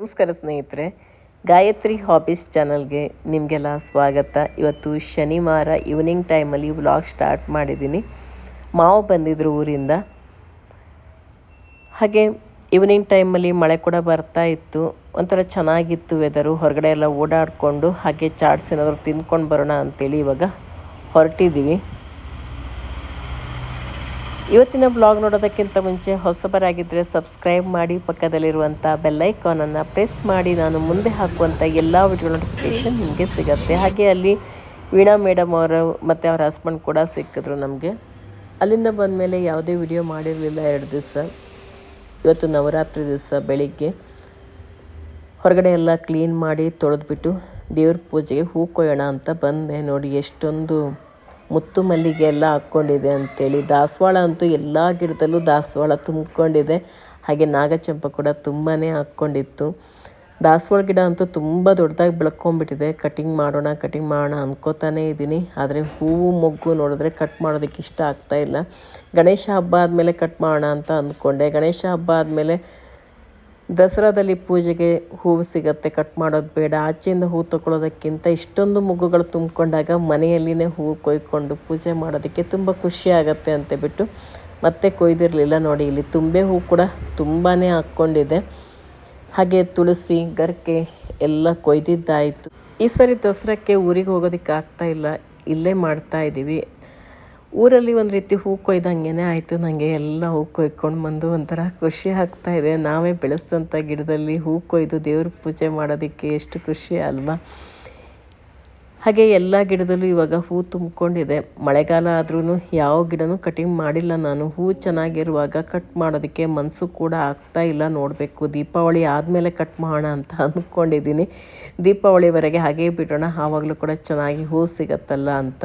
ನಮಸ್ಕಾರ ಸ್ನೇಹಿತರೆ, ಗಾಯತ್ರಿ ಹಾಬೀಸ್ ಚಾನಲ್ಗೆ ನಿಮಗೆಲ್ಲ ಸ್ವಾಗತ. ಇವತ್ತು ಶನಿವಾರ ಈವ್ನಿಂಗ್ ಟೈಮಲ್ಲಿ ವ್ಲಾಗ್ ಸ್ಟಾರ್ಟ್ ಮಾಡಿದ್ದೀನಿ. ಮಾವು ಬಂದಿದ್ರು ಊರಿಂದ. ಹಾಗೆ ಈವ್ನಿಂಗ್ ಟೈಮಲ್ಲಿ ಮಳೆ ಕೂಡ ಬರ್ತಾ ಇತ್ತು. ಒಂಥರ ಚೆನ್ನಾಗಿತ್ತು ವೆದರು ಹೊರಗಡೆ ಎಲ್ಲ ಓಡಾಡಿಕೊಂಡು ಹಾಗೆ ಚಾಟ್ಸ್ ಏನಾದರೂ ತಿಂದ್ಕೊಂಡು ಬರೋಣ ಅಂತೇಳಿ ಇವಾಗ ಹೊರಟಿದ್ದೀವಿ. ಇವತ್ತಿನ ಬ್ಲಾಗ್ ನೋಡೋದಕ್ಕಿಂತ ಮುಂಚೆ ಹೊಸಬರಾಗಿದ್ದರೆ ಸಬ್ಸ್ಕ್ರೈಬ್ ಮಾಡಿ ಪಕ್ಕದಲ್ಲಿರುವಂಥ ಬೆಲ್ಲೈಕಾನನ್ನು ಪ್ರೆಸ್ ಮಾಡಿ. ನಾನು ಮುಂದೆ ಹಾಕುವಂಥ ಎಲ್ಲ ವಿಡಿಯೋ ನೋಟಿಫಿಕೇಷನ್ ನಿಮಗೆ ಸಿಗುತ್ತೆ. ಹಾಗೆ ಅಲ್ಲಿ ವೀಣಾ ಮೇಡಮ್ ಅವರು ಮತ್ತು ಅವ್ರ ಹಸ್ಬೆಂಡ್ ಕೂಡ ಸಿಕ್ಕಿದ್ರು ನಮಗೆ. ಅಲ್ಲಿಂದ ಬಂದ ಮೇಲೆ ಯಾವುದೇ ವಿಡಿಯೋ ಮಾಡಿರಲಿಲ್ಲ ಎರಡು ದಿವಸ. ಇವತ್ತು ನವರಾತ್ರಿ ದಿವಸ ಬೆಳಿಗ್ಗೆ. ಹೊರಗಡೆ ಎಲ್ಲ ಕ್ಲೀನ್ ಮಾಡಿ ತೊಳೆದ್ಬಿಟ್ಟು ದೇವ್ರ ಪೂಜೆಗೆ ಹೂ ಕೊಯ್ಯೋಣ ಅಂತ ಬಂದೆ ನೋಡಿ. ಎಷ್ಟೊಂದು ಮುತ್ತು ಮಲ್ಲಿಗೆ ಎಲ್ಲ ಹಾಕ್ಕೊಂಡಿದೆ ಅಂತೇಳಿ. ದಾಸವಾಳ ಅಂತೂ ಎಲ್ಲ ಗಿಡದಲ್ಲೂ ದಾಸವಾಳ ತುಂಬಿಕೊಂಡಿದೆ. ಹಾಗೆ ನಾಗಚಂಪ ಕೂಡ ತುಂಬಾ ಹಾಕ್ಕೊಂಡಿತ್ತು. ದಾಸವಾಳ ಗಿಡ ಅಂತೂ ತುಂಬ ದೊಡ್ಡದಾಗಿ ಬೆಳ್ಕೊಂಬಿಟ್ಟಿದೆ ಕಟಿಂಗ್ ಮಾಡೋಣ ಕಟಿಂಗ್ ಮಾಡೋಣ ಅಂದ್ಕೋತಾನೇ ಇದ್ದೀನಿ. ಆದರೆ ಹೂವು, ಮೊಗ್ಗು ನೋಡಿದ್ರೆ ಕಟ್ ಮಾಡೋದಕ್ಕೆ ಇಷ್ಟ ಆಗ್ತಾ ಇಲ್ಲ. ಗಣೇಶ ಹಬ್ಬ ಆದಮೇಲೆ ಕಟ್ ಮಾಡೋಣ ಅಂತ ಅಂದ್ಕೊಂಡೆ. ಗಣೇಶ ಹಬ್ಬ ಆದಮೇಲೆ ದಸರಾದಲ್ಲಿ ಪೂಜೆಗೆ ಹೂವು ಸಿಗತ್ತೆ, ಕಟ್ ಮಾಡೋದು ಬೇಡ, ಆಚೆಯಿಂದ ಹೂ ತಗೊಳ್ಳೋದಕ್ಕಿಂತ ಇಷ್ಟೊಂದು ಮೊಗ್ಗುಗಳು ತುಂಬಿಕೊಂಡಾಗ ಮನೆಯಲ್ಲಿನೇ ಹೂವು ಕೊಯ್ಕೊಂಡು ಪೂಜೆ ಮಾಡೋದಕ್ಕೆ ತುಂಬ ಖುಷಿ ಆಗುತ್ತೆ ಅಂತ ಬಿಟ್ಟು ಮತ್ತೆ ಕೊಯ್ದಿರಲಿಲ್ಲ ನೋಡಿ, ಇಲ್ಲಿ ತುಂಬೆ ಹೂ ಕೂಡ ತುಂಬಾ ಹಾಕ್ಕೊಂಡಿದೆ. ಹಾಗೆ ತುಳಸಿ, ಗರ್ಕೆ ಎಲ್ಲ ಕೊಯ್ದಿದ್ದಾಯಿತು. ಈ ಸರಿ ದಸರಾಕ್ಕೆ ಊರಿಗೆ ಹೋಗೋದಕ್ಕೆ ಆಗ್ತಾ ಇಲ್ಲ, ಇಲ್ಲೇ ಮಾಡ್ತಾ ಇದ್ದೀವಿ ಊರಲ್ಲಿ ಒಂದು ರೀತಿ ಹೂ ಕೊಯ್ದಂಗೆ ಆಯಿತು. ನನಗೆ ಎಲ್ಲ ಹೂ ಕೊಯ್ಕೊಂಡು ಬಂದು ಒಂಥರ ಖುಷಿ ಆಗ್ತಾ ಇದೆ. ನಾವೇ ಬೆಳೆಸಿದಂಥ ಗಿಡದಲ್ಲಿ ಹೂ ಕೊಯ್ದು ದೇವ್ರ ಪೂಜೆ ಮಾಡೋದಕ್ಕೆ ಎಷ್ಟು ಖುಷಿ ಅಲ್ವಾ? ಹಾಗೆ ಎಲ್ಲ ಗಿಡದಲ್ಲೂ ಇವಾಗ ಹೂ ತುಂಬಿಕೊಂಡಿದೆ. ಮಳೆಗಾಲ ಆದ್ರೂ ಯಾವ ಗಿಡನೂ ಕಟಿಂಗ್ ಮಾಡಿಲ್ಲ ನಾನು. ಹೂ ಚೆನ್ನಾಗಿರುವಾಗ ಕಟ್ ಮಾಡೋದಕ್ಕೆ ಮನಸ್ಸು ಕೂಡ ಆಗ್ತಾ ಇಲ್ಲ ನೋಡಬೇಕು. ದೀಪಾವಳಿ ಆದಮೇಲೆ ಕಟ್ ಮಾಡೋಣ ಅಂತ ಅಂದ್ಕೊಂಡಿದ್ದೀನಿ. ದೀಪಾವಳಿವರೆಗೆ ಹಾಗೇ ಬಿಡೋಣ. ಆವಾಗಲೂ ಕೂಡ ಚೆನ್ನಾಗಿ ಹೂ ಸಿಗತ್ತಲ್ಲ ಅಂತ.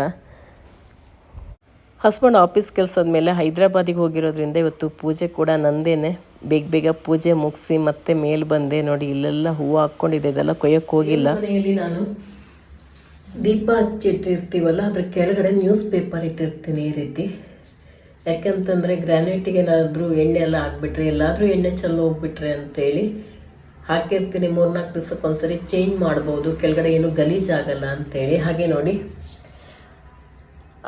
ಹಸ್ಬೆಂಡ್ ಆಫೀಸ್ ಕೆಲಸದ ಮೇಲೆ ಹೈದ್ರಾಬಾದಿಗೆ ಹೋಗಿರೋದ್ರಿಂದ ಇವತ್ತು ಪೂಜೆ ಕೂಡ ನಂದೇನೆ. ಬೇಗ ಬೇಗ ಪೂಜೆ ಮುಗಿಸಿ ಮತ್ತೆ ಮೇಲೆ ಬಂದೆ ನೋಡಿ, ಇಲ್ಲೆಲ್ಲ ಹೂವು ಹಾಕ್ಕೊಂಡಿದೆ ಇದೆಲ್ಲ ಕೊಯ್ಯಕ್ಕೆ ಹೋಗಿಲ್ಲ. ನಾನು ದೀಪ ಹಚ್ಚಿಟ್ಟಿರ್ತೀವಲ್ಲ, ಅದ್ರ ಕೆಳಗಡೆ ನ್ಯೂಸ್ ಪೇಪರ್ ಇಟ್ಟಿರ್ತೀನಿ ಈ ರೀತಿ. ಯಾಕೆಂತಂದರೆ ಗ್ರಾನೈಟಿಗೆ ಏನಾದರೂ ಎಣ್ಣೆ ಎಲ್ಲ ಹಾಕ್ಬಿಟ್ರೆ, ಎಲ್ಲಾದರೂ ಎಣ್ಣೆ ಚೆಲ್ಲ ಹೋಗ್ಬಿಟ್ರೆ ಅಂತೇಳಿ ಹಾಕಿರ್ತೀನಿ. ಮೂರ್ನಾಲ್ಕು ದಿವ್ಸಕ್ಕೊಂದ್ಸರಿ ಚೇಂಜ್ ಮಾಡ್ಬೋದು, ಕೆಳಗಡೆ ಏನು ಗಲೀಜಾಗಲ್ಲ ಅಂತೇಳಿ. ಹಾಗೆ ನೋಡಿ.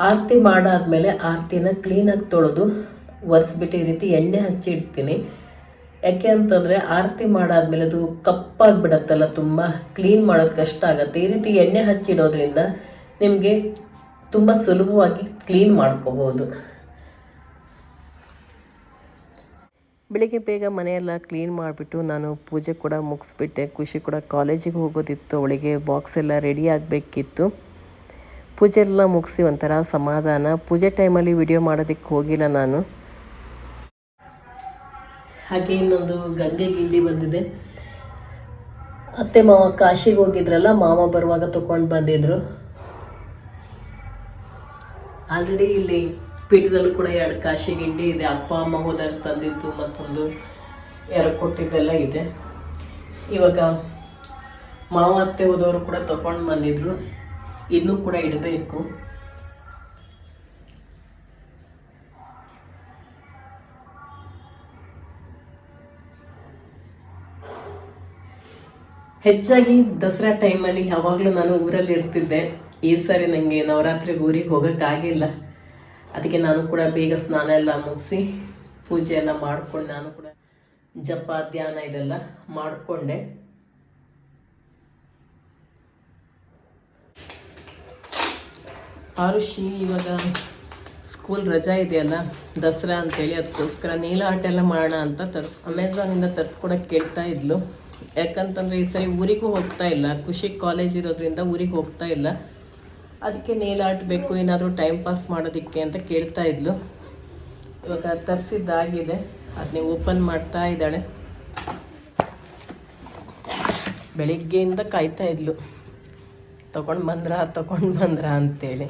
ಆರತಿ ಮಾಡಾದ್ಮೇಲೆ ಆರತಿನ ಕ್ಲೀನಾಗಿ ತೊಳೆದು ಒರೆಸ್ಬಿಟ್ಟು ಈ ರೀತಿ ಎಣ್ಣೆ ಹಚ್ಚಿ ಇಡ್ತೀನಿ. ಯಾಕೆ ಅಂತಂದರೆ ಆರತಿ ಮಾಡಾದ್ಮೇಲೆ ಅದು ಕಪ್ಪಾಗಿಬಿಡತ್ತಲ್ಲ, ತುಂಬ ಕ್ಲೀನ್ ಮಾಡೋದು ಕಷ್ಟ ಆಗುತ್ತೆ. ಈ ರೀತಿ ಎಣ್ಣೆ ಹಚ್ಚಿಡೋದ್ರಿಂದ ನಿಮಗೆ ತುಂಬ ಸುಲಭವಾಗಿ ಕ್ಲೀನ್ ಮಾಡ್ಕೋಬೋದು. ಬೆಳಿಗ್ಗೆ ಬೇಗ ಮನೆಯೆಲ್ಲ ಕ್ಲೀನ್ ಮಾಡಿಬಿಟ್ಟು ನಾನು ಪೂಜೆ ಕೂಡ ಮುಗಿಸ್ಬಿಟ್ಟೆ. ಖುಷಿ ಕೂಡ ಕಾಲೇಜಿಗೆ ಹೋಗೋದಿತ್ತು, ಅವಳಿಗೆ ಬಾಕ್ಸ್ ಎಲ್ಲ ರೆಡಿ ಆಗಬೇಕಿತ್ತು. ಪೂಜೆ ಎಲ್ಲ ಮುಗಿಸಿ ಒಂಥರ ಸಮಾಧಾನ. ಪೂಜೆ ಟೈಮಲ್ಲಿ ವಿಡಿಯೋ ಮಾಡೋದಕ್ಕೆ ಹೋಗಿಲ್ಲ ನಾನು. ಹಾಗೆ ಇನ್ನೊಂದು ಗಂಗೆ ಗಿಂಡಿ ಬಂದಿದೆ. ಅತ್ತೆ ಮಾವ ಕಾಶಿಗೆ ಹೋಗಿದ್ರಲ್ಲ, ಮಾವ ಬರುವಾಗ ತಗೊಂಡು ಬಂದಿದ್ರು. ಆಲ್ರೆಡಿ ಇಲ್ಲಿ ಪೀಠದಲ್ಲೂ ಕೂಡ ಎರಡು ಕಾಶಿ ಗಿಂಡಿ ಇದೆ. ಅಪ್ಪ ಅಮ್ಮ ಹೋದಾಗ ತಂದಿದ್ದು ಮತ್ತೊಂದು ಎರಡು ಕೊಟ್ಟಿದ್ದೆಲ್ಲ ಇದೆ. ಇವಾಗ ಮಾವ, ಅತ್ತೆ, ಹೋದವರು ಕೂಡ ತಗೊಂಡು ಬಂದಿದ್ರು. ಇನ್ನೂ ಕೂಡ ಇಡಬೇಕು. ಹೆಚ್ಚಾಗಿ ದಸರಾ ಟೈಮಲ್ಲಿ ಯಾವಾಗಲೂ ನಾನು ಊರಲ್ಲಿ ಇರ್ತಿದ್ದೆ. ಈ ಸಾರಿ ನನಗೆ ನವರಾತ್ರಿಗೆ ಊರಿಗೆ ಹೋಗೋಕ್ಕಾಗಿಲ್ಲ ಅದಕ್ಕೆ ನಾನು ಕೂಡ ಬೇಗ ಸ್ನಾನ ಎಲ್ಲ ಮುಗಿಸಿ ಪೂಜೆ ಎಲ್ಲ ಮಾಡ್ಕೊಂಡು ನಾನು ಕೂಡ ಜಪ, ಧ್ಯಾನ ಇದೆಲ್ಲ ಮಾಡಿಕೊಂಡೆ. ಆರುಷಿ ಇವಾಗ ಸ್ಕೂಲ್ ರಜಾ ಇದೆಯಲ್ಲ, ದಸರಾ ಅಂತೇಳಿ, ಅದಕ್ಕೋಸ್ಕರ ನೀಲ ಆಟ ಎಲ್ಲ ಮಾಡೋಣ ಅಂತ ತರ್ಸ್ ಅಮೆಝಾನಿಂದ ತರಿಸ್ಕೊಡಕ್ಕೆ ಕೇಳ್ತಾ ಇದ್ಲು. ಯಾಕಂತಂದರೆ ಈ ಸರಿ ಊರಿಗೂ ಹೋಗ್ತಾ ಇಲ್ಲ. ಖುಷಿ ಕಾಲೇಜ್ ಇರೋದ್ರಿಂದ ಊರಿಗೆ ಹೋಗ್ತಾ ಇಲ್ಲ. ಅದಕ್ಕೆ ನೀಲ ಆಟ ಬೇಕು, ಏನಾದರೂ ಟೈಮ್ ಪಾಸ್ ಮಾಡೋದಕ್ಕೆ ಅಂತ ಕೇಳ್ತಾ ಇದ್ಲು. ಇವಾಗ ತರಿಸಿದ್ದಾಗಿದೆ. ಅದನ್ನೇ ಓಪನ್ ಮಾಡ್ತಾ ಇದ್ದಾಳೆ. ಬೆಳಿಗ್ಗೆಯಿಂದ ಕಾಯ್ತಾ ಇದ್ಲು. ತಗೊಂಡು ಬಂದ್ರ ತಗೊಂಡು ಬಂದ್ರ ಅಂತೇಳಿ.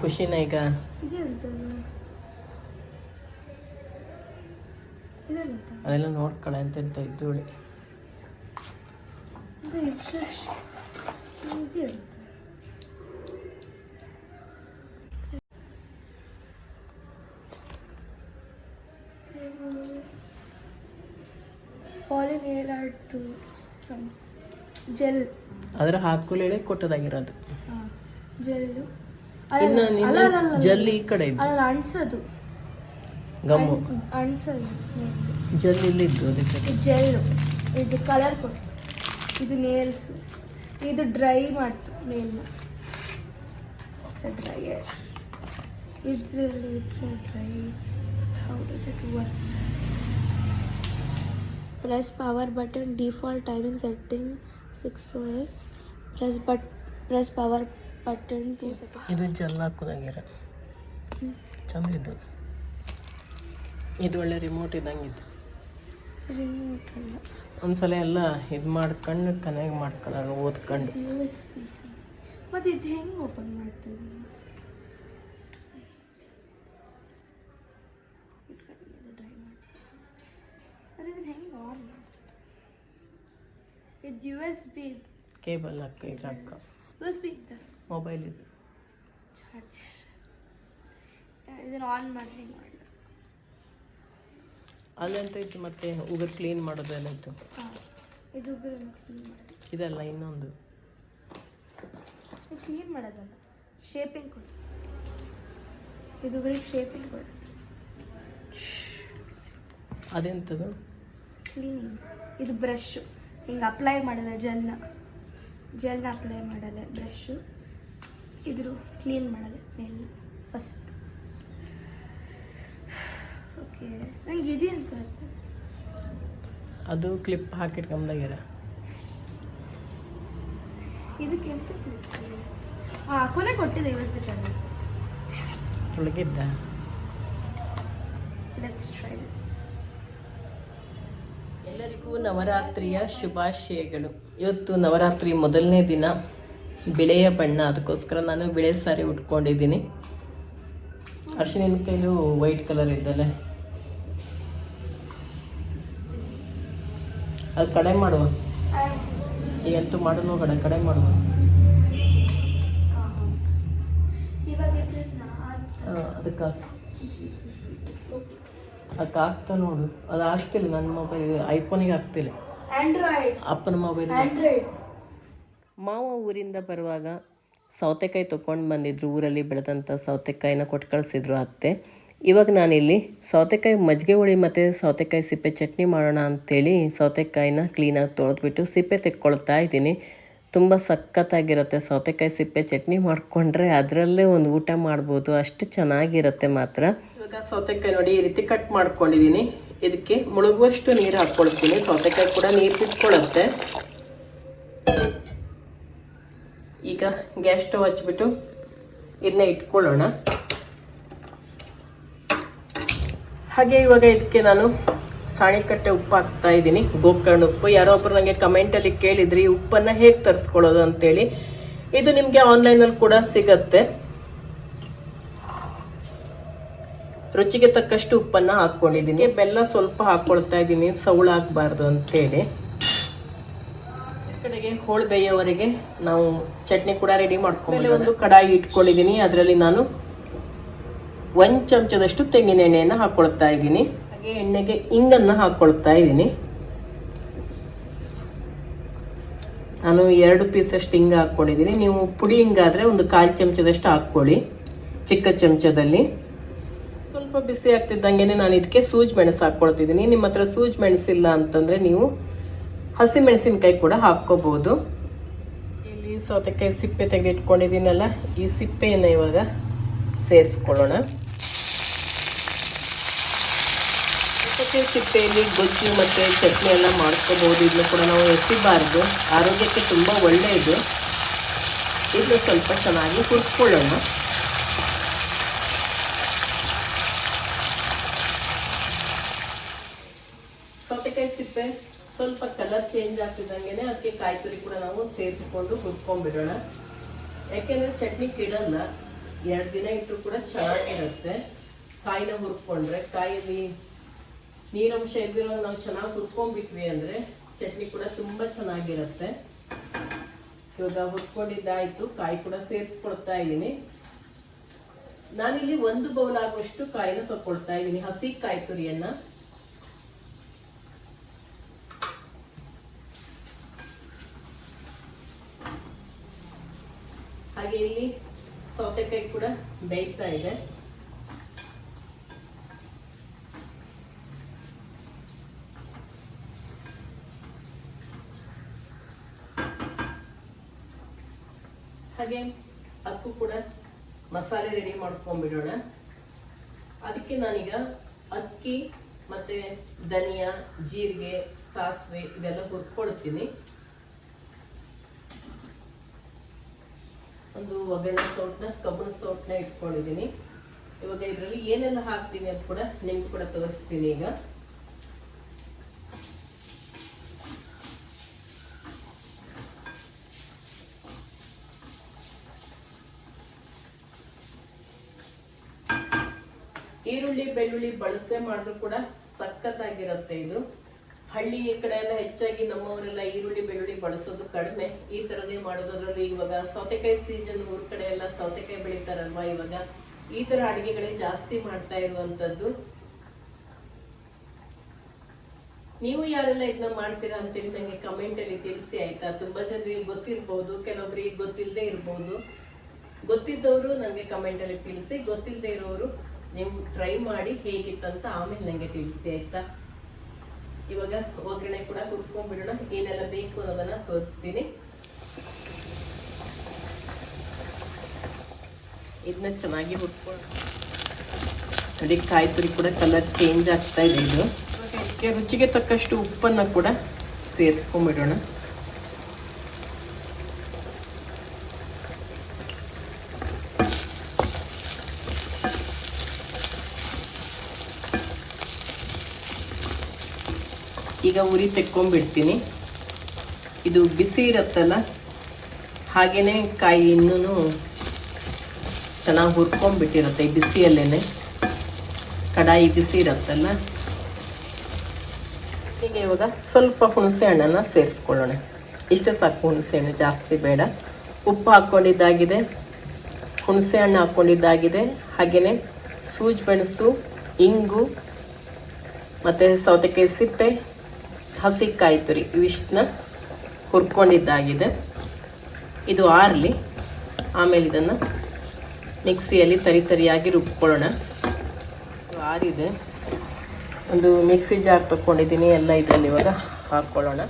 ಖುಷಿನ ಈಗ e ಅದೆಲ್ಲ ನೋಡ್ಕೊಳ್ಳೆ ಅಂತ ಅಂತ ಇದ್ದೋಳಿ ಜೆಲ್ ಅದರ ಹಾಕೋಲೇಳೆ ಕೊಟ್ಟದಾಗಿರೋದು. ಜೆಲ್ಲು. ಇನ್ನು ಅಲ್ಲ ನಿನ್ನ ಅಲ್ಲ ಅಲ್ಲ ಈ ಕಡೆ ಇದ್ದು. ಅಲ್ಲ ಗಮ್ಮು. ಅಣ್ಸೋದು ಜಲ್ಲಿ ಇಲ್ಲಿದ್ದು ಅದಕ್ಕೆ. ಜೆಲ್ಲು. ಇದು ಕಲರ್ ಕೊಟ್ಟು ಇದು ನೇಲ್ಸು ಇದು ಡ್ರೈ ಮಾಡ್ತು ನೇಲ್ನ ಡ್ರೈ ಇದರಲ್ಲಿ dry how does it work press power button default timing setting six O S press but press power button ಇದು ಜಲ್ ಹಾಕೋದಾಗಿರ ಚಂದ ಇದು. ಇದು ಒಳ್ಳೆ ರಿಮೋಟ್ ಇದ್ದಂಗಿತ್ತು ರಿಮೋಟ್ ಅಲ್ಲ. ಒಂದ್ಸಲ ಎಲ್ಲ ಇದು ಮಾಡ್ಕೊಂಡು ಕನೆಕ್ಟ್ ಮಾಡ್ಕೊಳ್ಳೋರು ಓದ್ಕೊಂಡು. ಯು ಎಸ್ ಸಿ ಮತ್ತು ಇದು ಹೆಂಗೆ ಓಪನ್ ಮಾಡ್ತೀವಿ? ಇದು ಯು ಎಸ್ ಬಿ ಕೇಬಲ್ ಹಾಕಿ ಇದ್ರಾಕ ಯು ಎಸ್ ಬಿ ಇದ್ದ? ಮೊಬೈಲ್ ಇದು. ಚಾರ್ಜ್ ಇದನ್ನು ಆನ್ ಮಾಡಿ ಮಾಡಿ ಅಲ್ಲಂತ ಇತ್ತು ಮತ್ತೆ? ಉಗುರು ಕ್ಲೀನ್ ಮಾಡೋದೆಲ್ಲ ಇತ್ತು ಇದು ಕ್ಲೀನ್ ಇದಲ್ಲ ಇನ್ನೊಂದು. ಕ್ಲೀನ್ ಮಾಡೋದಲ್ಲ. ಶೇಪಿಂಗ್ ಕೊಡು. ಇದು ಉಗುರಿಗೆ ಶೇಪಿಂಗ್ ಕೊಡು. ಅದೆಂತದು? ಕ್ಲೀನಿಂಗ್ ಇದು ಬ್ರಷ್ ಹಿಂಗೆ ಅಪ್ಲೈ ಮಾಡಲ್ಲ ಜೆಲ್ನ ಜೆಲ್ನ ಅಪ್ಲೈ ಮಾಡಲ್ಲ ಬ್ರಷು ಇದ್ರ ಕ್ಲೀನ್ ಮಾಡಲ್ಲ ನೆಲ್ಲ ಫಸ್ಟ್ ಓಕೆ ನಂಗೆ ಇದೆ ಅಂತ ಅರ್ಥ. ಅದು ಕ್ಲಿಪ್ ಹಾಕಿಟ್ಕೊಂಬಂದಾಗ್ಯಾರ. ಇದಕ್ಕೆ ಎಂತ ಹಾಂ ಕೊನೆ ಕೊಟ್ಟಿದೆ ಬೇಕಾದ್ರೆ ಒಳಗಿದ್ದ. ಲೆಟ್ಸ್ ಟ್ರೈ ದಿಸ್ ಎಲ್ಲರಿಗೂ ನವರಾತ್ರಿಯ ಶುಭಾಶಯಗಳು. ಇವತ್ತು ನವರಾತ್ರಿ ಮೊದಲನೇ ದಿನ. ಬಿಳೆಯ ಬಣ್ಣ ಅದಕ್ಕೋಸ್ಕರ ನಾನು ಬಿಳೆ ಸಾರಿ ಉಟ್ಕೊಂಡಿದ್ದೀನಿ. ಅರ್ಶಿನ ಕೈಲು ವೈಟ್ ಕಲರ್ ಇದ್ದಲ್ಲ. ಅದು ಕಡೆ ಮಾಡುವ. ಈಗಂತೂ ಮಾಡಲು ಹೋಗೋಣ ಕಡೆ ಮಾಡುವ. ಅದಕ್ಕೆ ಅದಕ್ಕೆ ಆಗ್ತಾ ನೋಡು. ಅದು ಆಗ್ತಿಲ್ಲ ನನ್ನ ಮೊಬೈಲ್ ಐಫೋನಿಗೆ ಆಗ್ತಿಲ್ಲ ಆಂಡ್ರಾಯ್ಡ್ ಅಪ್ಪನ ಮೊಬೈಲ್ ಆಂಡ್ರಾಯ್ಡ್ ಮಾವ ಊರಿಂದ ಬರುವಾಗ ಸೌತೆಕಾಯಿ ತೊಗೊಂಡು ಬಂದಿದ್ರು. ಊರಲ್ಲಿ ಬೆಳೆದಂಥ ಸೌತೆಕಾಯಿನ ಕೊಟ್ಟು ಕಳಿಸಿದ್ರು ಅತ್ತೆ. ಇವಾಗ ನಾನಿಲ್ಲಿ ಸೌತೆಕಾಯಿ ಮಜ್ಜಿಗೆ ಹುಳಿ ಮತ್ತು ಸೌತೆಕಾಯಿ ಸಿಪ್ಪೆ ಚಟ್ನಿ ಮಾಡೋಣ ಅಂಥೇಳಿ ಸೌತೆಕಾಯಿನ ಕ್ಲೀನಾಗಿ ತೊಳೆದ್ಬಿಟ್ಟು ಸಿಪ್ಪೆ ತೆಕ್ಕೊಳ್ತಾ ಇದ್ದೀನಿ. ತುಂಬ ಸಖತ್ತಾಗಿರುತ್ತೆ ಸೌತೆಕಾಯಿ ಸಿಪ್ಪೆ ಚಟ್ನಿ ಮಾಡಿಕೊಂಡ್ರೆ ಅದರಲ್ಲೇ ಒಂದು ಊಟ ಮಾಡ್ಬೋದು. ಅಷ್ಟು ಚೆನ್ನಾಗಿರುತ್ತೆ ಮಾತ್ರ. ಇವಾಗ ಸೌತೆಕಾಯಿ ನೋಡಿ ಈ ರೀತಿ ಕಟ್ ಮಾಡ್ಕೊಂಡಿದ್ದೀನಿ ಇದಕ್ಕೆ ಮುಳುಗುವಷ್ಟು ನೀರು ಹಾಕ್ಕೊಳ್ತೀನಿ ಸೌತೆಕಾಯಿ ಕೂಡ ನೀರು ಬಿಟ್ಕೊಳ್ಳುತ್ತೆ ಈಗ ಗ್ಯಾಸ್ ಸ್ಟವ್ ಹಚ್ಬಿಟ್ಟು ಇದನ್ನ ಇಟ್ಕೊಳ್ಳೋಣ. ಹಾಗೆ ಇವಾಗ ಇದಕ್ಕೆ ನಾನು ಸಾಣಿಕಟ್ಟೆ ಉಪ್ಪು ಹಾಕ್ತಾ ಇದ್ದೀನಿ. ಗೋಕರ್ಣ ಉಪ್ಪು. ಯಾರೋ ಒಬ್ರು ನನಗೆ ಕಮೆಂಟಲ್ಲಿ ಕೇಳಿದ್ರಿ ಉಪ್ಪನ್ನು ಹೇಗೆ ತರಿಸ್ಕೊಳ್ಳೋದು ಅಂತೇಳಿ. ಇದು ನಿಮಗೆ ಆನ್ಲೈನಲ್ಲಿ ಕೂಡ ಸಿಗತ್ತೆ. ರುಚಿಗೆ ತಕ್ಕಷ್ಟು ಉಪ್ಪನ್ನು ಹಾಕ್ಕೊಂಡಿದ್ದೀನಿ. ಬೆಲ್ಲ ಸ್ವಲ್ಪ ಹಾಕ್ಕೊಳ್ತಾ ಇದ್ದೀನಿ, ಸೌಳಾಗಬಾರ್ದು ಅಂತೇಳಿ. ಕಡೆಗೆ ಹೋಳು ಬೇಯೋವರೆಗೆ ನಾವು ಚಟ್ನಿ ಕೂಡ ರೆಡಿ ಮಾಡ್ಕೊಂಡು ಒಂದು ಕಡಾಯಿ ಇಟ್ಕೊಂಡಿದ್ದೀನಿ. ಅದರಲ್ಲಿ ನಾನು ಒಂದ್ ಚಮಚದಷ್ಟು ತೆಂಗಿನ ಎಣ್ಣೆಯನ್ನು ಹಾಕೊಳ್ತಾ ಇದ್ದೀನಿ. ಹಾಗೆ ಎಣ್ಣೆಗೆ ಇಂಗನ್ನು ಹಾಕೊಳ್ತಾ ಇದ್ದೀನಿ. ನಾನು ಎರಡು ಪೀಸಷ್ಟು ಹಿಂಗ ಹಾಕ್ಕೊಂಡಿದ್ದೀನಿ. ನೀವು ಪುಡಿ ಹಿಂಗಾದರೆ ಒಂದು ಕಾಲು ಚಮಚದಷ್ಟು ಹಾಕ್ಕೊಳ್ಳಿ. ಚಿಕ್ಕ ಚಮಚದಲ್ಲಿ. ಸ್ವಲ್ಪ ಬಿಸಿ ಆಗ್ತಿದ್ದಂಗೆ ನಾನು ಇದಕ್ಕೆ ಸೂಜಿ ಮೆಣಸು ಹಾಕ್ಕೊಳ್ತಿದ್ದೀನಿ ನಿಮ್ಮ ಹತ್ರ ಸೂಜಿ ಮೆಣಸಿಲ್ಲ ಅಂತಂದರೆ ನೀವು ಹಸಿ ಮೆಣಸಿನ್ಕಾಯಿ ಕೂಡ ಹಾಕ್ಕೋಬೋದು. ಇಲ್ಲಿ ಸೌತೆಕಾಯಿ ಸಿಪ್ಪೆ ತೆಗೆದಿಟ್ಕೊಂಡಿದ್ದೀನಲ್ಲ ಈ ಸಿಪ್ಪೆಯನ್ನು ಇವಾಗ ಸೇರಿಸ್ಕೊಳ್ಳೋಣ. ಸೌತೆಕಾಯಿ ಸಿಪ್ಪೆಯಲ್ಲಿ ಗೊಜ್ಜು ಮತ್ತು ಚಟ್ನಿ ಎಲ್ಲ ಮಾಡ್ಕೋಬೋದು. ಇದನ್ನು ಕೂಡ ನಾವು ಎತ್ತಿಬಾರ್ದು. ಆರೋಗ್ಯಕ್ಕೆ ತುಂಬ ಒಳ್ಳೆಯದು. ಇದನ್ನು ಸ್ವಲ್ಪ ಚೆನ್ನಾಗಿ ಹುರ್ಕೊಳ್ಳೋಣ. ಸೌತೆಕಾಯಿ ಸಿಪ್ಪೆ ಸ್ವಲ್ಪ ಕಲರ್ ಚೇಂಜ್ ಆಗ್ತಿದ್ದಂಗೆ ಅದಕ್ಕೆ ಕಾಯಿ ತುರಿ ಕೂಡ ನಾವು ಸೇರಿಸ್ಕೊಂಡು ಹುರ್ಕೊಂಡ್ಬಿಡೋಣ ಯಾಕೆಂದ್ರೆ ಚಟ್ನಿ ಕೆಡಲ್ಲ, ಎರಡು ದಿನ ಇಟ್ಟರು ಕೂಡ ಚೆನ್ನಾಗಿರುತ್ತೆ. ಕಾಯಿನ ಹುರ್ಕೊಂಡ್ರೆ, ಕಾಯಲ್ಲಿ ನೀರಂಶ ಇದ್ದಿರೋ ನಾವು ಚೆನ್ನಾಗಿ ಹುರ್ಕೊಂಡ್ಬಿಟ್ವಿ ಅಂದ್ರೆ ಚಟ್ನಿ ಕೂಡ ತುಂಬಾ ಚೆನ್ನಾಗಿರುತ್ತೆ. ಇವಾಗ ಹುರ್ಕೊಂಡಿದ್ದಾಯ್ತು, ಕಾಯಿ ಕೂಡ ಸೇರಿಸ್ಕೊಳ್ತಾ ಇದ್ದೀನಿ. ನಾನಿಲ್ಲಿ ಒಂದು ಬೌಲ್ ಆಗುವಷ್ಟು ಕಾಯಿನ ತಗೊಳ್ತಾ ಇದ್ದೀನಿ, ಹಸಿ ಕಾಯಿ ತುರಿಯನ್ನ ಹಾಗೆ ಇಲ್ಲಿ ಸೌತೆಕಾಯಿ ಕೂಡ ಬೇಯ್ತಾ ಇದೆ. ಹಾಗೆ ಅದಕ್ಕೂ ಕೂಡ ಮಸಾಲೆ ರೆಡಿ ಮಾಡ್ಕೊಂಡ್ಬಿಡೋಣ. ಅದಕ್ಕೆ ನಾನೀಗ ಅಕ್ಕಿ ಮತ್ತೆ ಧನಿಯಾ, ಜೀರಿಗೆ, ಸಾಸಿವೆ ಇವೆಲ್ಲ ಹುರ್ಕೊಳ್ತೀನಿ. ಒಂದು ಒಗ್ಗರಣೆ ಸೌಟ್ನ ಕಬ್ಬಣ ಸೌಟ್ನ ಇಟ್ಕೊಂಡಿದ್ದೀನಿ. ಇವಾಗ ಇದರಲ್ಲಿ ಏನೆಲ್ಲ ಹಾಕ್ತೀನಿ ಅಂತ ಕೂಡ ನಿಮ್ಗೆ ಕೂಡ ತೋರಿಸ್ತೀನಿ ಈಗ. ಈರುಳ್ಳಿ, ಬೆಳ್ಳುಳ್ಳಿ ಬಳಸದೆ ಮಾಡಿದ್ರು ಕೂಡ ಸಖತ್ತಾಗಿರುತ್ತೆ ಇದು. ಹಳ್ಳಿ ಕಡೆ ಎಲ್ಲ ಹೆಚ್ಚಾಗಿ ನಮ್ಮವರೆಲ್ಲ ಈರುಳ್ಳಿ, ಬೆಳ್ಳುಳ್ಳಿ ಬಳಸೋದು ಕಡಿಮೆ. ಈ ತರನೇ ಮಾಡೋದ್ರಲ್ಲಿ ಇವಾಗ ಸೌತೆಕಾಯಿ ಸೀಸನ್ ಊರ್ ಕಡೆ ಎಲ್ಲ ಸೌತೆಕಾಯಿ ಬೆಳಿತಾರಲ್ವಾ ಇವಾಗ? ಈ ತರ ಅಡುಗೆಗಳೇ ಜಾಸ್ತಿ ಮಾಡ್ತಾ ಇರುವಂಥದ್ದು ನೀವು ಯಾರೆಲ್ಲ ಇದನ್ನ ಮಾಡ್ತೀರಾ ಅಂತೇಳಿ ನಂಗೆ ಕಮೆಂಟ್ ಅಲ್ಲಿ ತಿಳಿಸಿ, ಆಯ್ತಾ? ತುಂಬಾ ಜನರಿಗೆ ಗೊತ್ತಿರ್ಬೋದು, ಕೆಲವೊಬ್ರಿಗೆ ಗೊತ್ತಿಲ್ಲದೆ ಇರ್ಬೋದು. ಗೊತ್ತಿದ್ದವರು ನನಗೆ ಕಮೆಂಟ್ ಅಲ್ಲಿ ತಿಳಿಸಿ ಗೊತ್ತಿಲ್ಲದೆ ಇರೋರು ನಿಮ್ಗೆ ಟ್ರೈ ಮಾಡಿ ಹೇಗಿತ್ತಂತ ಆಮೇಲೆ ನಂಗೆ ತಿಳಿಸಿ, ಆಯ್ತಾ? ಇವಾಗ ಒಗ್ಗರಣೆ ಕೂಡ ಕುಟ್ಕೊಂಡ್ಬಿಡೋಣ. ಏನೆಲ್ಲ ಬೇಕು ಅನ್ನೋದನ್ನ ತೋರಿಸ್ತೀನಿ. ಇದನ್ನ ಚೆನ್ನಾಗಿ ಹುರ್ಕೊಂಡು ನೋಡಿ ಕಾಯಿ ತುರಿ ಕೂಡ ಕಲರ್ ಚೇಂಜ್ ಆಗ್ತಾ ಇದೆ ಇದು. ರುಚಿಗೆ ತಕ್ಕಷ್ಟು ಉಪ್ಪನ್ನ ಕೂಡ ಸೇರಿಸ್ಕೊಂಡ್ಬಿಡೋಣ. ಈಗ ಉರಿ ತೆಕ್ಕೊಂಡ್ಬಿಡ್ತೀನಿ. ಇದು ಬಿಸಿ ಇರುತ್ತಲ್ಲ ಹಾಗೆಯೇ ಕಾಯಿ ಇನ್ನೂ ಚೆನ್ನಾಗಿ ಹುರ್ಕೊಂಡ್ಬಿಟ್ಟಿರುತ್ತೆ ಈ ಬಿಸಿಯಲ್ಲೇ ಕಡಾಯಿ ಬಿಸಿ ಇರುತ್ತಲ್ಲ ಈಗ ಇವಾಗ ಸ್ವಲ್ಪ ಹುಣಸೆ ಹಣ್ಣನ್ನು ಸೇರಿಸ್ಕೊಳ್ಳೋಣ. ಇಷ್ಟೇ ಸಾಕು ಹುಣಸೆ ಹಣ್ಣು, ಜಾಸ್ತಿ ಬೇಡ. ಉಪ್ಪು ಹಾಕ್ಕೊಂಡಿದ್ದಾಗಿದೆ, ಹುಣಸೆ ಹಣ್ಣು ಹಾಕ್ಕೊಂಡಿದ್ದಾಗಿದೆ ಹಾಗೆಯೇ ಸೂಜಿ ಮೆಣಸು, ಇಂಗು, ಮತ್ತು ಸೌತೆಕಾಯಿ ಸಿಪ್ಪೆ ಹಸಿ ಕಾಯಿ ತುರಿ ಇವಿಷ್ಟನ್ನ ಹುರ್ಕೊಂಡಿದ್ದಾಗಿದೆ. ಇದು ಆರಲಿ. ಆಮೇಲೆ ಇದನ್ನು ಮಿಕ್ಸಿಯಲ್ಲಿ ತರಿ ತರಿಯಾಗಿ ರುಬ್ಕೊಳ್ಳೋಣ. ಆರಿದೆ. ಒಂದು ಮಿಕ್ಸಿ ಜಾರ್ ತೊಗೊಂಡಿದ್ದೀನಿ ಎಲ್ಲ ಇದರಲ್ಲಿ ಇವಾಗ ಹಾಕ್ಕೊಳ್ಳೋಣ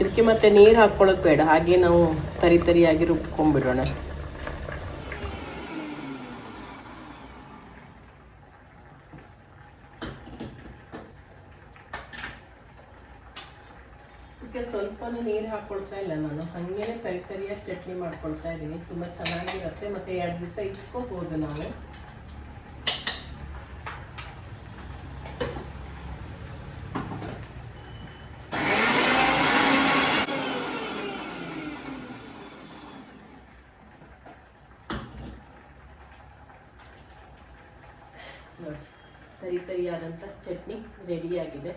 ಇದಕ್ಕೆ ಮತ್ತೆ ನೀರು ಹಾಕ್ಕೊಳ್ಳೋಕೆ ಬೇಡ. ಹಾಗೆ ನಾವು ತರಿ ತರಿಯಾಗಿ ರುಬ್ಕೊಂಡ್ಬಿಡೋಣ ಇದಕ್ಕೆ ಸ್ವಲ್ಪನೂ ನೀರು ಹಾಕ್ಕೊಳ್ತಾ ಇಲ್ಲ ನಾನು ಹಾಗೇನೆ ತರಿ ತರಿಯಾಗಿ ಚಟ್ನಿ ಮಾಡ್ಕೊಳ್ತಾ ಇದ್ದೀನಿ. ತುಂಬ ಚೆನ್ನಾಗಿರುತ್ತೆ. ಮತ್ತು ಎರಡು ದಿವಸ ಇಟ್ಕೋಬೋದು ನಾವು. ತರಿ ತರಿಯಾದಂಥ ಚಟ್ನಿ ರೆಡಿಯಾಗಿದೆ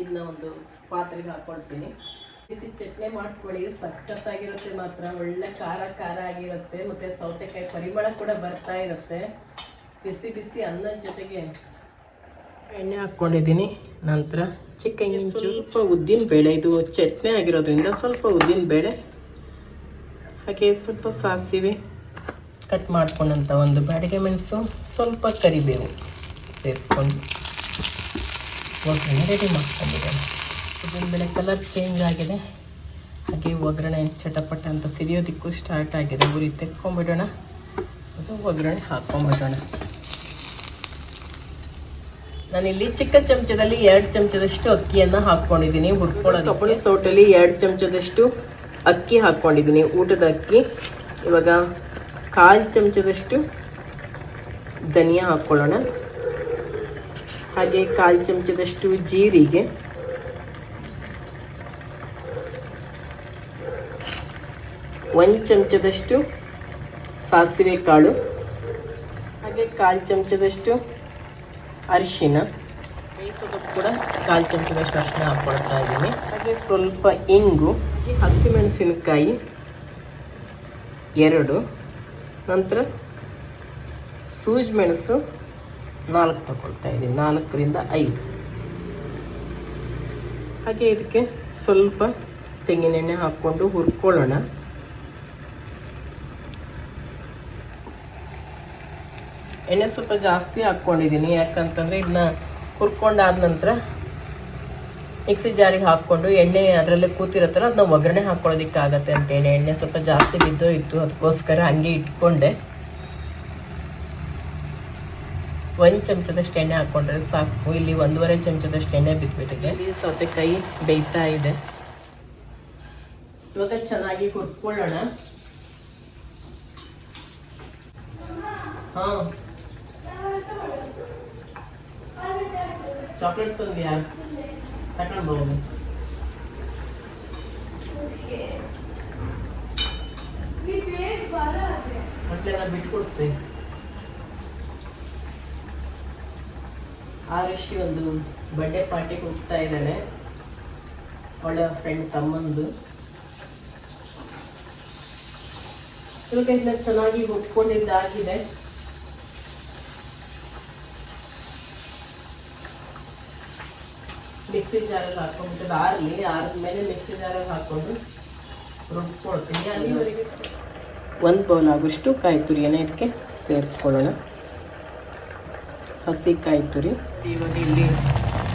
ಇದನ್ನ ಒಂದು ಪಾತ್ರೆಗೆ ಹಾಕೊಳ್ತೀನಿ. ಈ ರೀತಿ ಚಟ್ನಿ ಮಾಡ್ಕೊಳ್ಳಿ. ಸಖತ್ತಾಗಿರುತ್ತೆ ಮಾತ್ರ. ಒಳ್ಳೆ ಖಾರ ಖಾರ ಆಗಿರುತ್ತೆ. ಮತ್ತೆ ಸೌತೆಕಾಯಿ ಪರಿಮಳ ಕೂಡ ಬರ್ತಾ ಇರುತ್ತೆ. ಬಿಸಿ ಬಿಸಿ ಅನ್ನದ ಜೊತೆಗೆ ಎಣ್ಣೆ ಹಾಕ್ಕೊಂಡಿದ್ದೀನಿ. ನಂತರ ಚಿಕ್ಕ ಸ್ವಲ್ಪ ಉದ್ದಿನ ಬೇಳೆ. ಇದು ಚಟ್ನಿ ಆಗಿರೋದ್ರಿಂದ ಸ್ವಲ್ಪ ಉದ್ದಿನ ಬೇಳೆ. ಹಾಗೆ ಸ್ವಲ್ಪ ಸಾಸಿವೆ ಕಟ್ ಮಾಡ್ಕೊಂಡಂಥ ಒಂದು ಬಾಡಿಗೆ ಮೆಣಸು ಸ್ವಲ್ಪ ಕರಿಬೇವು ಸೇರಿಸ್ಕೊಂಡು ರೆಡಿ ಮಾಡ್ಕೊಂಡಿದ್ದೇನೆ. ಉದ್ದಿನ ಬೇಳೆ ಕಲರ್ ಚೇಂಜ್ ಆಗಿದೆ. ಹಾಗೆ ಒಗ್ಗರಣೆ ಚಟಪಟ ಅಂತ ಸಿರಿಯೋದಿಕ್ಕೂ ಸ್ಟಾರ್ಟ್ ಆಗಿದೆ. ಉರಿ ತೆಕ್ಕೊಂಬಿಡೋಣ. ಅದು ಒಗ್ಗರಣೆ ಹಾಕ್ಕೊಂಬಿಡೋಣ ನಾನಿಲ್ಲಿ ಚಿಕ್ಕ ಚಮಚದಲ್ಲಿ ಎರಡು ಚಮಚದಷ್ಟು ಅಕ್ಕಿಯನ್ನು ಹಾಕ್ಕೊಂಡಿದ್ದೀನಿ ಹುರ್ಕೊಳ್ಳೋದು ಕಪ್ಪಣಿ ಸೌಟಲ್ಲಿ ಎರಡು ಚಮಚದಷ್ಟು ಅಕ್ಕಿ ಹಾಕ್ಕೊಂಡಿದ್ದೀನಿ ಊಟದ ಅಕ್ಕಿ. ಇವಾಗ ಕಾಲು ಚಮಚದಷ್ಟು ಧನಿಯಾ ಹಾಕ್ಕೊಳ್ಳೋಣ ಹಾಗೆ ಕಾಲು ಚಮಚದಷ್ಟು ಜೀರಿಗೆ. ಒಂದು ಚಮಚದಷ್ಟು ಸಾಸಿವೆ ಕಾಳು, ಹಾಗೆ ಕಾಲು ಚಮಚದಷ್ಟು ಅರಿಶಿನ, ಬೇಯಿಸೋದಕ್ಕೆ ಕೂಡ ಕಾಲು ಚಮಚದಷ್ಟು ಅರಿಶಿನ ಹಾಕ್ಕೊಳ್ತಾ ಇದ್ದೀನಿ. ಹಾಗೆ ಸ್ವಲ್ಪ ಇಂಗು ಹಸಿಮೆಣಸಿನಕಾಯಿ ಎರಡು, ನಂತರ ಸೂಜಿ ಮೆಣಸು ನಾಲ್ಕು ತಗೊಳ್ತಾ ಇದ್ದೀನಿ, ನಾಲ್ಕರಿಂದ ಐದು. ಹಾಗೆ ಇದಕ್ಕೆ ಸ್ವಲ್ಪ ತೆಂಗಿನೆಣ್ಣೆ ಹಾಕ್ಕೊಂಡು ಹುರ್ಕೊಳ್ಳೋಣ. ಎಣ್ಣೆ ಸ್ವಲ್ಪ ಜಾಸ್ತಿ ಹಾಕ್ಕೊಂಡಿದ್ದೀನಿ. ಯಾಕಂತಂದರೆ ಇದನ್ನ ಹುರ್ಕೊಂಡಾದ ನಂತರ ಮಿಕ್ಸಿ ಜಾರಿಗೆ ಹಾಕ್ಕೊಂಡು ಎಣ್ಣೆ ಅದರಲ್ಲೇ ಕೂತಿರುತ್ತಲ್ಲ ಅದನ್ನ ಒಗ್ಗರಣೆ ಹಾಕ್ಕೊಳ್ಳೋದಕ್ಕಾಗತ್ತೆ ಅಂತೇಳಿ ಎಣ್ಣೆ ಸ್ವಲ್ಪ ಜಾಸ್ತಿ ಬಿದ್ದೋ ಇತ್ತು, ಅದಕ್ಕೋಸ್ಕರ ಹಂಗೆ ಇಟ್ಕೊಂಡೆ. ಒಂದು ಚಮಚದಷ್ಟು ಎಣ್ಣೆ ಹಾಕ್ಕೊಂಡ್ರೆ ಸಾಕು. ಇಲ್ಲಿ ಒಂದೂವರೆ ಚಮಚದಷ್ಟು ಎಣ್ಣೆ ಬಿದ್ದುಬಿಟ್ಟಿದೆ ಈ ಸೌತೆಕಾಯಿ ಬೇಯ್ತಾ ಇದೆ. ಇವಾಗ ಚೆನ್ನಾಗಿ ಹುರ್ಕೊಳ್ಳೋಣ. ಹಾ ಚಾಕ್ಲೇಟ್ ತಂದ್ಯಾ? ತಗೊಂಡು ಹೋಗು. ಮಕ್ಕಳೆಲ್ಲ ಬಿಟ್ಕೊಡ್ತೀವಿ ಆರಿಶಿ ಒಂದು ಬರ್ಡೇ ಪಾರ್ಟಿಗೆ ಹೋಗ್ತಾ ಇದ್ದಾನೆ. ಒಳ್ಳೆ ಫ್ರೆಂಡ್ ತಮ್ಮಂದು. ಇವಾಗ ಇದನ್ನ ಚೆನ್ನಾಗಿ ಹುಟ್ಕೊಂಡಿದ್ದಾಗಿದೆ ಮಿಕ್ಸಿ ಜಾರಲ್ಲಿ ಹಾಕೊಂಡ್ಬಿಟ್ಟು ಆರ್ಲಿ ಮೇಲೆ ಮಿಕ್ಸಿ ಜಾರಲ್ಲಿ ಹಾಕೊಂಡು ರುಬ್ಕೊಳ್ತೀನಿ. ಅಲ್ಲಿವರೆಗೆ ಒಂದು ಬೌಲ್ ಆಗುವಷ್ಟು ಕಾಯಿ ತುರಿಯನ್ನು ಇದಕ್ಕೆ ಸೇರಿಸ್ಕೊಳ್ಳೋಣ. ಹಸಿ ಕಾಯಿ ತುರಿ. ಇವಾಗ ಇಲ್ಲಿ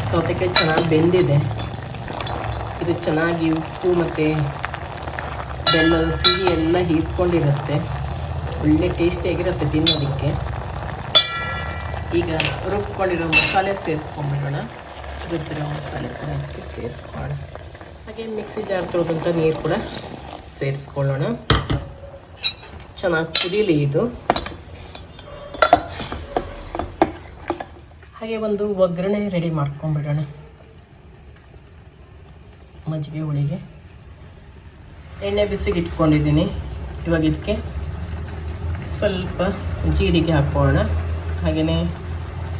ಸೌತೆಕಾಯಿ ಚೆನ್ನಾಗಿ ಬೆಂದಿದೆ. ಇದು ಚೆನ್ನಾಗಿ ಉಪ್ಪು ಮತ್ತು ಬೆಲ್ಲದ ಸಿಹಿ ಎಲ್ಲ ಹೀರ್ಕೊಂಡಿರುತ್ತೆ ಒಳ್ಳೆ ಟೇಸ್ಟಿಯಾಗಿರುತ್ತೆ ತಿನ್ನೋದಕ್ಕೆ. ಈಗ ರುಬ್ಕೊಂಡಿರೋ ಮಸಾಲೆ ಸೇರಿಸ್ಕೊಂಡ್ಬಿಡೋಣ. ರುಬ್ಬಿರೋ ಮಸಾಲೆ ಸೇರಿಸ್ಕೊಳ್ಳೋಣ. ಹಾಗೆ ಮಿಕ್ಸಿ ಜಾರ್ ತೊಳೆದಂಥ ನೀರು ಕೂಡ ಸೇರಿಸ್ಕೊಳ್ಳೋಣ. ಚೆನ್ನಾಗಿ ಕುದೀಲಿ ಇದು. ಹಾಗೆ ಒಂದು ಒಗ್ಗರಣೆ ರೆಡಿ ಮಾಡ್ಕೊಂಬಿಡೋಣ. ಮಜ್ಜಿಗೆ ಹುಳಿಗೆ. ಎಣ್ಣೆ ಬಿಸಿಗೆ ಇಟ್ಕೊಂಡಿದ್ದೀನಿ. ಇವಾಗ ಇದಕ್ಕೆ ಸ್ವಲ್ಪ ಜೀರಿಗೆ ಹಾಕೋಣ ಹಾಗೆಯೇ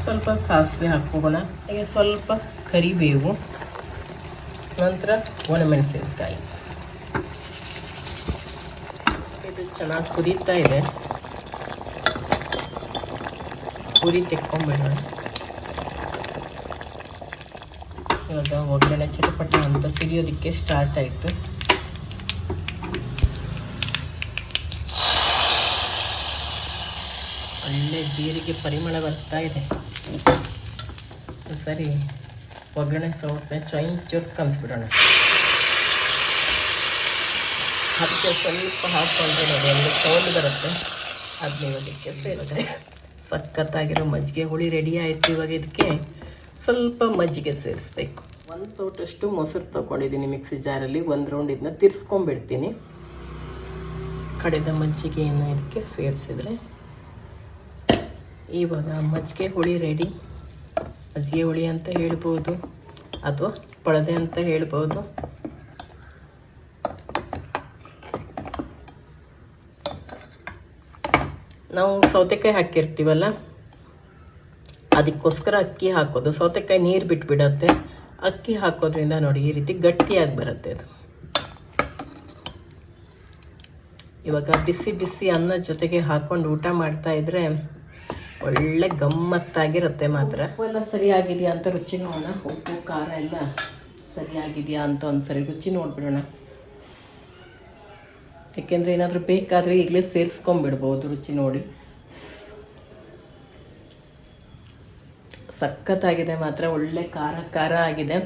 ಸ್ವಲ್ಪ ಸಾಸಿವೆ ಹಾಕೋಣ ಹಾಗೆ ಸ್ವಲ್ಪ ಕರಿಬೇವು, ನಂತರ ಒಣಮೆಣಸಿನಕಾಯಿ. ಇದು ಚೆನ್ನಾಗಿ ಕುದೀತಾ ಇದೆ. ಪುರಿ ತೆಕ್ಕೊಂಬಿಡೋಣ. ಇವಾಗ ಒಗ್ಗರಣೆ ಚಟಪಟ ಅಂತ ಸಿಡಿಯೋದಕ್ಕೆ ಸ್ಟಾರ್ಟ್ ಆಯಿತು. ಒಳ್ಳೆ ಜೀರಿಗೆ ಪರಿಮಳ ಬರ್ತಾ ಇದೆ. ಸರಿ. ಒಗ್ಗರಣೆ ಸೌಟೆ ಚೈನ್, ಚುರ್ಕ್ ಕಲಿಸ್ಬಿಡೋಣ. ಅದಕ್ಕೆ ಸ್ವಲ್ಪ ಹಾಕ್ಕೊಂಡ್ರೆ ಅದೊಂದು ಸೌಂಡ್ ಬರುತ್ತೆ. ಅದನ್ನ ಇವಾಗಕ್ಕೆ ಸೇರಿದ್ರೆ ಸಖತ್ತಾಗಿರೋ ಮಜ್ಜಿಗೆ ಹುಳಿ ರೆಡಿ ಆಯಿತು ಇವಾಗ ಇದಕ್ಕೆ ಸ್ವಲ್ಪ ಮಜ್ಜಿಗೆ ಸೇರಿಸ್ಬೇಕು. ಒಂದು ಸೌಟಷ್ಟು ಮೊಸರು ತೊಗೊಂಡಿದ್ದೀನಿ ಮಿಕ್ಸಿ ಜಾರಲ್ಲಿ ಒಂದು ರೌಂಡ್ ಇದನ್ನ ತಿರ್ಸ್ಕೊಂಡ್ಬಿಡ್ತೀನಿ. ಕಡೆದ ಮಜ್ಜಿಗೆಯನ್ನು ಇದಕ್ಕೆ ಸೇರಿಸಿದ್ರೆ ಇವಾಗ ಮಜ್ಜಿಗೆ ಹುಳಿ ರೆಡಿ ಮಜ್ಜಿಗೆ ಹುಳಿ ಅಂತ ಹೇಳ್ಬೋದು. ಅಥವಾ ಪಳದೆ ಅಂತ ಹೇಳ್ಬೋದು. ನಾವು ಸೌತೆಕಾಯಿ ಹಾಕಿರ್ತೀವಲ್ಲ, ಅದಕ್ಕೋಸ್ಕರ ಅಕ್ಕಿ ಹಾಕೋದು. ಸೌತೆಕಾಯಿ ನೀರು ಬಿಟ್ಬಿಡತ್ತೆ. ಅಕ್ಕಿ ಹಾಕೋದ್ರಿಂದ ನೋಡಿ ಈ ರೀತಿ ಗಟ್ಟಿಯಾಗಿ ಬರುತ್ತೆ ಅದು. ಇವಾಗ ಬಿಸಿ ಬಿಸಿ ಅನ್ನದ ಜೊತೆಗೆ ಹಾಕೊಂಡು ಊಟ ಮಾಡ್ತಾ ಇದ್ರೆ ಒಳ್ಳೆ ಗಮ್ಮತ್ತಾಗಿರುತ್ತೆ ಮಾತ್ರ. ಎಲ್ಲ ಸರಿಯಾಗಿದೆಯಾ ಅಂತ ರುಚಿ ನೋಡೋಣ. ಉಪ್ಪು, ಖಾರ ಎಲ್ಲ ಸರಿಯಾಗಿದೆಯಾ ಅಂತ ಒಂದ್ಸರಿ ರುಚಿ ನೋಡ್ಬಿಡೋಣ. ಯಾಕೆಂದರೆ ಏನಾದರೂ ಬೇಕಾದರೆ ಈಗಲೇ ಸೇರಿಸ್ಕೊಂಬಿಡ್ಬೋದು ರುಚಿ ನೋಡಿ. ಸಖತ್ತಾಗಿದೆ ಮಾತ್ರ, ಒಳ್ಳೆ ಖಾರ ಖಾರ ಆಗಿದೆ.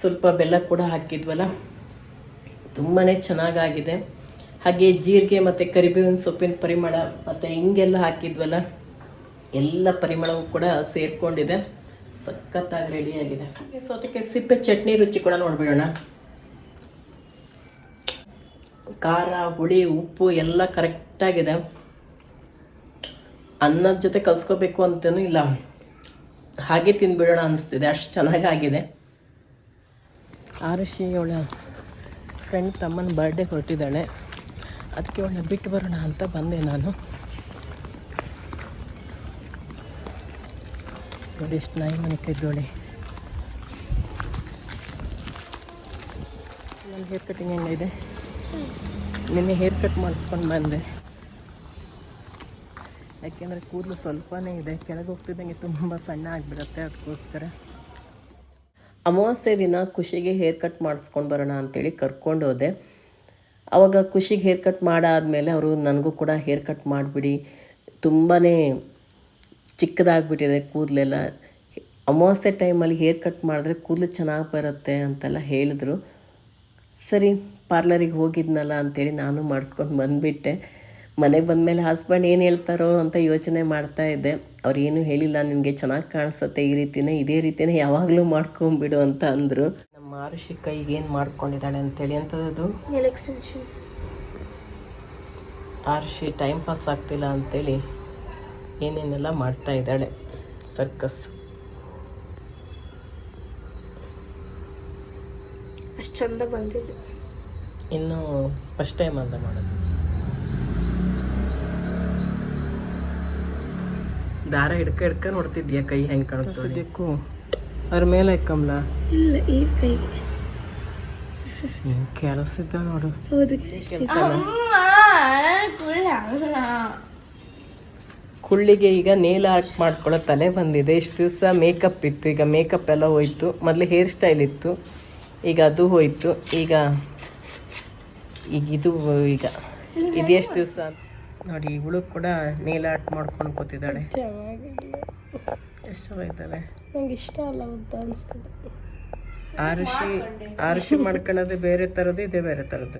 ಸ್ವಲ್ಪ ಬೆಲ್ಲ ಕೂಡ ಹಾಕಿದ್ವಲ್ಲ ತುಂಬಾ ಚೆನ್ನಾಗಾಗಿದೆ. ಹಾಗೆ ಜೀರಿಗೆ ಮತ್ತು ಕರಿಬೇವಿನ ಸೊಪ್ಪಿನ ಪರಿಮಳ ಮತ್ತು ಹಿಂಗೆಲ್ಲ ಹಾಕಿದ್ವಲ್ಲ, ಎಲ್ಲ ಪರಿಮಳವೂ ಕೂಡ ಸೇರಿಕೊಂಡಿದೆ. ಸಖತ್ತಾಗಿ ರೆಡಿಯಾಗಿದೆ ಸೌತೆಕಾಯಿ ಸಿಪ್ಪೆ ಚಟ್ನಿ ರುಚಿ ಕೂಡ ನೋಡಿಬಿಡೋಣ. ಖಾರ, ಹುಳಿ, ಉಪ್ಪು ಎಲ್ಲ ಕರೆಕ್ಟಾಗಿದೆ ಅನ್ನದ ಜೊತೆ ಕಲ್ಸ್ಕೋಬೇಕು ಅಂತಲೂ ಇಲ್ಲ. ಹಾಗೆ ತಿನ್ಬಿಡೋಣ ಅನಿಸ್ತಿದೆ, ಅಷ್ಟು ಚೆನ್ನಾಗಾಗಿದೆ. ಆರುಷಿ ಅವಳ ಫ್ರೆಂಡ್ ತಮ್ಮನ ಬರ್ಡೇ ಹೊರಟಿದ್ದಾಳೆ. ಅದಕ್ಕೆ ಒಳ್ಳೆ ಬಿಟ್ಟು ಬರೋಣ ಅಂತ ಬಂದೆ ನಾನು. ನೋಡಿ ಎಷ್ಟು ನಾಯಿ ಮನೆ ಇದ್ದೋಳೆ ನನ್ನ ಹೇರ್ ಕಟಿಂಗ್ ಹೆಂಗಿದೆ? ನಿನ್ನೆ ಹೇರ್ ಕಟ್ ಮಾಡಿಸ್ಕೊಂಡು ಬಂದೆ. ಯಾಕೆಂದರೆ ಕೂದಲು ಸ್ವಲ್ಪನೇ ಇದೆ. ಕೆಳಗೆ ಹೋಗ್ತಿದ್ದಂಗೆ ತುಂಬ ಸಣ್ಣ ಆಗಿಬಿಡುತ್ತೆ ಅದಕ್ಕೋಸ್ಕರ. ಅಮಾವಾಸ್ಯೆ ದಿನ ಖುಷಿಗೆ ಹೇರ್ ಕಟ್ ಮಾಡಿಸ್ಕೊಂಡು ಬರೋಣ ಅಂತೇಳಿ ಕರ್ಕೊಂಡು ಹೋದೆ. ಆವಾಗ ಖುಷಿಗೆ ಹೇರ್ ಕಟ್ ಮಾಡಾದಮೇಲೆ ಅವರು ನನಗೂ ಕೂಡ ಹೇರ್ ಕಟ್ ಮಾಡಿಬಿಡಿ. ತುಂಬಾ ಚಿಕ್ಕದಾಗ್ಬಿಟ್ಟಿದೆ ಕೂದಲೆಲ್ಲ. ಅಮಾವಾಸ್ಯೆ ಟೈಮಲ್ಲಿ ಹೇರ್ ಕಟ್ ಮಾಡಿದ್ರೆ ಕೂದಲು ಚೆನ್ನಾಗಿ ಬರುತ್ತೆ ಅಂತೆಲ್ಲ ಹೇಳಿದ್ರು. ಸರಿ ಪಾರ್ಲರಿಗೆ ಹೋಗಿದ್ನಲ್ಲ ಅಂಥೇಳಿ ನಾನು ಮಾಡಿಸ್ಕೊಂಡು ಬಂದುಬಿಟ್ಟೆ. ಮನೆಗೆ ಬಂದಮೇಲೆ ಹಸ್ಬೆಂಡ್ ಏನು ಹೇಳ್ತಾರೋ ಅಂತ ಯೋಚನೆ ಮಾಡ್ತಾ ಇದ್ದೆ. ಅವ್ರು ಏನೂ ಹೇಳಿಲ್ಲ ನಿನಗೆ ಚೆನ್ನಾಗಿ ಕಾಣಿಸುತ್ತೆ ಈ ರೀತಿಯೇ ಇದೇ ರೀತಿಯೇ ಯಾವಾಗಲೂ ಮಾಡ್ಕೊಂಬಿಡು ಅಂತ ಅಂದರು. ನಮ್ಮ ಆರುಷಿ ಕೈಗೆ ಏನು ಮಾಡ್ಕೊಂಡಿದ್ದಾಳೆ ಅಂತೇಳಿ ಅಂಥದ್ದು nail extension Arshi time pass ಆಗ್ತಿಲ್ಲ ಅಂತೇಳಿ ಏನೇನೆಲ್ಲ ಮಾಡ್ತಾ ಇದ್ದಾಳೆ ಸರ್ಕಸ್? ಅಷ್ಟು ಚಂದ ಬಂದಿದೆ. ಇನ್ನು ಫಸ್ಟ್ ಟೈಮ್ ಅಂತ ಮಾಡೋದು. ದಾರ ಹಿಡ್ಕ ಹಿಡ್ಕ ನೋಡ್ತಿದ್ಯಾ ಕೈ ಹೆಂಗೆ ಕಾಣ್ತದೆ? ಸದ್ಯಕ್ಕೂ ಅದ್ರ ಮೇಲೆ ಕಮಲ. ಇಲ್ಲ ಈ ಕೈಗೆ ಕೆಲಸ ಇದ್ದ ನೋಡು. ಹೌದು ಕುಳ್ಳಿಗೆ ಈಗ ನೇಲ್ ಆರ್ಟ್ ಮಾಡ್ಕೊಳ್ಳೋ ತಲೆ ಬಂದಿದೆ. ಇಷ್ಟು ದಿವಸ ಮೇಕಪ್ ಇತ್ತು. ಈಗ ಮೇಕಪ್ ಎಲ್ಲ ಹೋಯ್ತು. ಮೊದಲು ಹೇರ್ ಸ್ಟೈಲ್ ಇತ್ತು. ಈಗ ಅದು ಹೋಯ್ತು. ಈಗ ಈಗ ಇದು ಈಗ ಇದು ಎಷ್ಟು ದಿವಸ? ನೋಡಿ ಇವಳು ಕೂಡ ನೇಲ್ ಆರ್ಟ್ ಮಾಡ್ಕೊಂಡು ಕೂತಿದ್ದಾಳೆ. ಎಷ್ಟು ಚೆನ್ನಾಗಿದ್ದಾಳೆ. ನಂಗೆ ಇಷ್ಟ ಅಲ್ಲ ಅಂತ ಅನಿಸ್ತದೆ. ಆರುಷಿ ಆರಿಸಿ ಮಾಡ್ಕೊಳ್ಳೋದು ಬೇರೆ ಥರದ್ದು ಇದೇ ಬೇರೆ ಥರದ್ದು.